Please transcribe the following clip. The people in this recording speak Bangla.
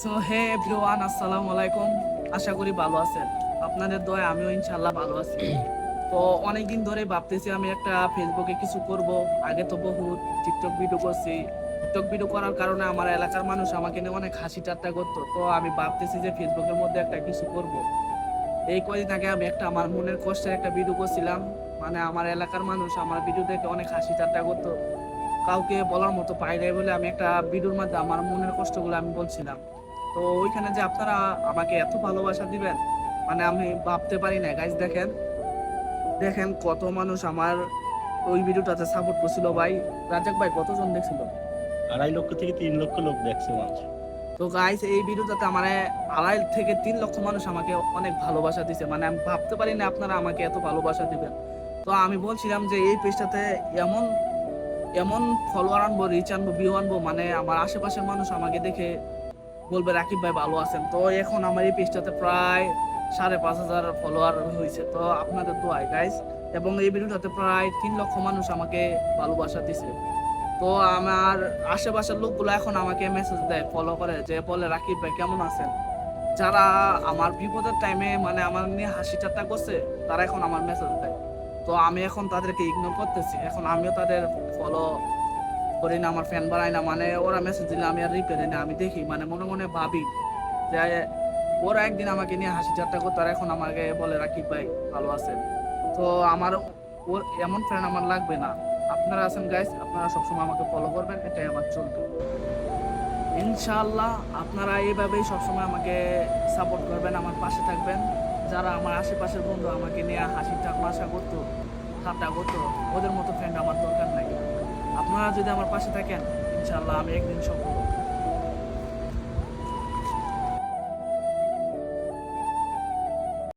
সো হে এভরিওয়ান আসসালামু আলাইকুম আশা করি ভালো আছেন। আপনাদের দয়, আমিও ইনশাল্লাহ ভালো আছি। তো, অনেকদিন ধরে ভাবতেছি আমি একটা ফেসবুকে কিছু করব। আগে তো বহুত টিকটক ভিডিও করছি। টিকটক ভিডিও করার কারণে আমার এলাকার মানুষ আমাকে নিয়ে অনেক হাসি ঠাট্টা করতো। তো, আমি ভাবতেছি যে ফেসবুকের মধ্যে একটা কিছু করব। এই কয়দিন আগে আমি একটা, আমার মনের কষ্টের একটা ভিডিও করছিলাম। মানে আমার এলাকার মানুষ আমার ভিডিও দেখে অনেক হাসি ঠাট্টা করতো। কাউকে বলার মতো পাই নাই বলে আমি একটা ভিডিওর মধ্যে আমার মনের কষ্টগুলো আমি বলছিলাম। তো ওইখানে যে আপনারা আমাকে এত ভালোবাসা দিবেন মানে আমি ভাবতে পারি না। গাইজ দেখেন দেখেন কত মানুষ আমার ওই ভিডিওটাতে সাপোর্ট করছিল ভাই। রাজাক ভাই কতজন দেখছিল? আড়াই লক্ষ থেকে তিন লক্ষ লোক দেখছে মানুষ তো গাইস এই ভিডিওটাতে আমার আড়াই থেকে তিন লক্ষ মানুষ আমাকে অনেক ভালোবাসা দিছে। মানে আমি ভাবতে পারি না আপনারা আমাকে এত ভালোবাসা দিবেন। তো আমি বলছিলাম যে এই পেজটাতে এমন এমন ফলোয়ার আনব রিচ আনব ভিউ আনব মানে আমার আশেপাশের মানুষ আমাকে দেখে বলবে, রাকিব ভাই ভালো আছেন? তো এখন আমার এই পেজটাতে প্রায় সাড়ে পাঁচ হাজার ফলোয়ার হয়েছে। তো আপনাদের দোয়াই গাইস এবং এই ভিডিওটাতে প্রায় তিন লক্ষ মানুষ আমাকে ভালোবাসা দিছে। তো আমার আশেপাশের লোকগুলো এখন আমাকে মেসেজ দেয় ফলো করে, যে বলে, রাকিব ভাই, কেমন আছেন? যারা আমার বিপদের টাইমে মানে আমার নিয়ে হাসি ঠাট্টা করছে, তারা এখন আমার মেসেজ দেয়। তো আমি এখন তাদেরকে ইগনোর করতেছি। এখন আমিও তাদের ফলো করি না, আমার ফ্যান বানাই না মানে ওরা মেসেজ দিলে আমি আর রিপ্লাই দিই না, আমি দেখি মানে মনে মনে ভাবি যে ওরা একদিন আমাকে নিয়ে হাসি ঠাট্টা করতো আর এখন আমাকে বলে রাকিব ভাই, ভালো আছেন? তো আমার ওর এমন ফ্রেন্ড আমার লাগবে না। আপনারা আছেন গাইস আপনারা সবসময় আমাকে ফলো করবেন, এটাই আমার চলবে। ইনশাআল্লাহ আপনারা এইভাবেই সবসময় আমাকে সাপোর্ট করবেন, আমার পাশে থাকবেন। যারা আমার আশেপাশের বন্ধু আমাকে নিয়ে হাসি তামাশা করতো, ঠাট্টা করতো, ওদের মতো ফ্রেন্ড আমার দরকার নাই। আপনারা যদি আমার পাশে থাকেন ইনশাল্লাহ আমি একদিন সফল।